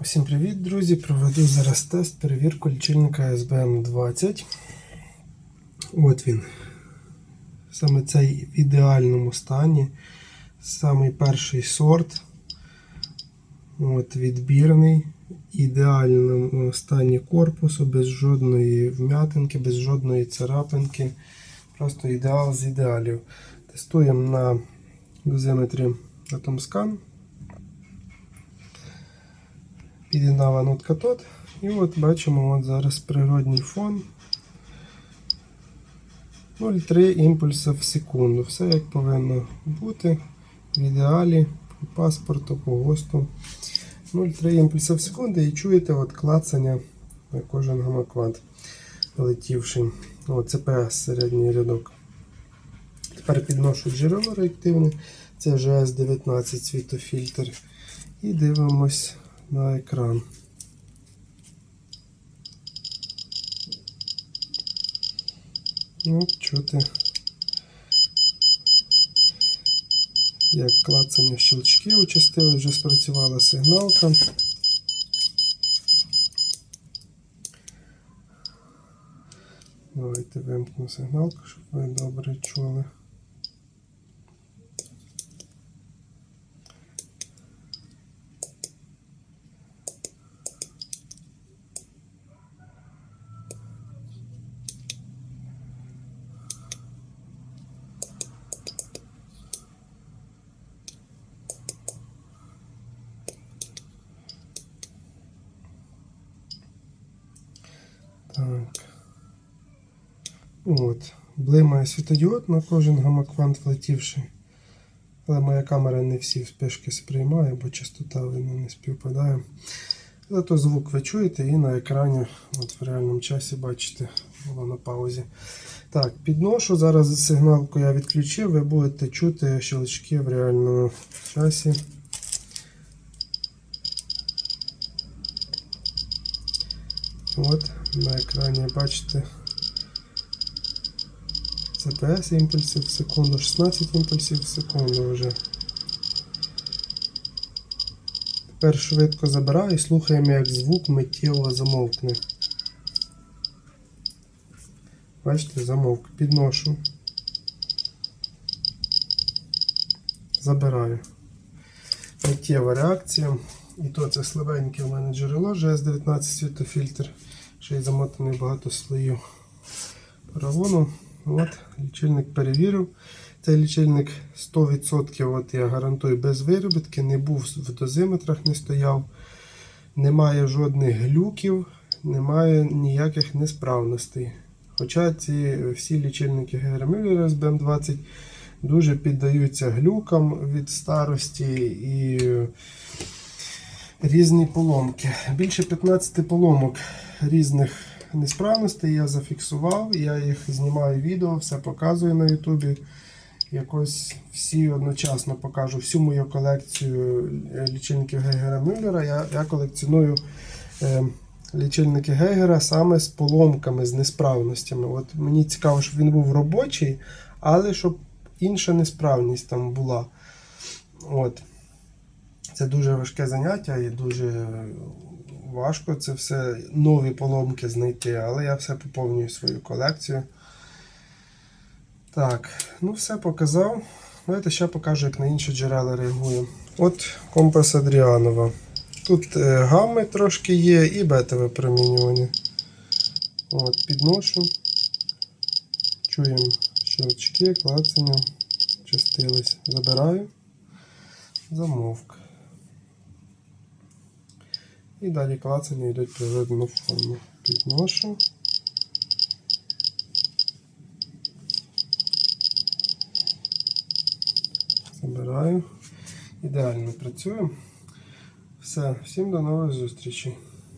Всім привіт, друзі! Проведу зараз тест перевірку лічильника SBM 20. От він. Саме цей в ідеальному стані. Самий перший сорт. От Відбірний. Ідеальному стані корпусу, без жодної вм'ятинки, без жодної царапинки. Просто ідеал з ідеалів. Тестуємо на дозиметрі Atomscan. Підігнала нотка тут. І от бачимо от зараз природній фон. 0,3 імпульса в секунду. Все як повинно бути. В ідеалі по паспорту, по ГОСТу. 0,3 імпульса в секунду і чуєте от клацання на кожен гамаквант летівший. О, CPS середній рядок. Тепер підношу джерело реактивне. Це GS19 світофільтр. І дивимось на екран. Ну, чути, як клацання щелчки участили, вже спрацювала сигналка. Давайте вимкну сигналку, щоб ви добре чули. Так. От. Блимає світодіод на кожен гамаквант влетівший. Але моя камера не всі вспишки сприймає, бо частота видно не співпадає. Зато звук ви чуєте і на екрані от в реальному часі бачите, було на паузі. Так, підношу. Зараз сигналку я відключив, ви будете чути щелчки в реальному часі. От на екрані бачите CPS імпульсів в секунду, 16 імпульсів в секунду вже. Тепер швидко забираю і слухаємо, як звук миттєво замовкне. Бачите, замовк. Підношу. Забираю. Миттєва реакція. І то це слабеньке у мене джерело GS19 світофільтр. Ще й замотаний багато слоїв парагону. От, лічильник перевірив. Цей лічильник 100%, от я гарантую, без виробітки, не був в дозиметрах, не стояв. Немає жодних глюків, немає ніяких несправностей. Хоча ці всі лічильники Гермюллера з BM20 дуже піддаються глюкам від старості і різні поломки. Більше 15 поломок різних несправностей я зафіксував, я їх знімаю відео, все показую на Ютубі. Якось всі одночасно покажу всю мою колекцію лічильників Гейгера Мюллера. Я, я колекціоную е, лічильники Гейгера саме з поломками, з несправностями. От Мені цікаво, щоб він був робочий, але щоб інша несправність там була. От. Це дуже важке заняття і дуже важко це все нові поломки знайти, але я все поповнюю свою колекцію. Так, ну все показав. Давайте ще покажу, як на інші джерела реагує. От компас Адріанова. Тут е, гамми трошки є і бетове промінювання. От, підношу. Чуємо щелчки, клацання, частились. Забираю, замовк. І далі клацання йдуть природну форму. Підношу. Забираю. Ідеально працює. Все, всім до нових зустрічей.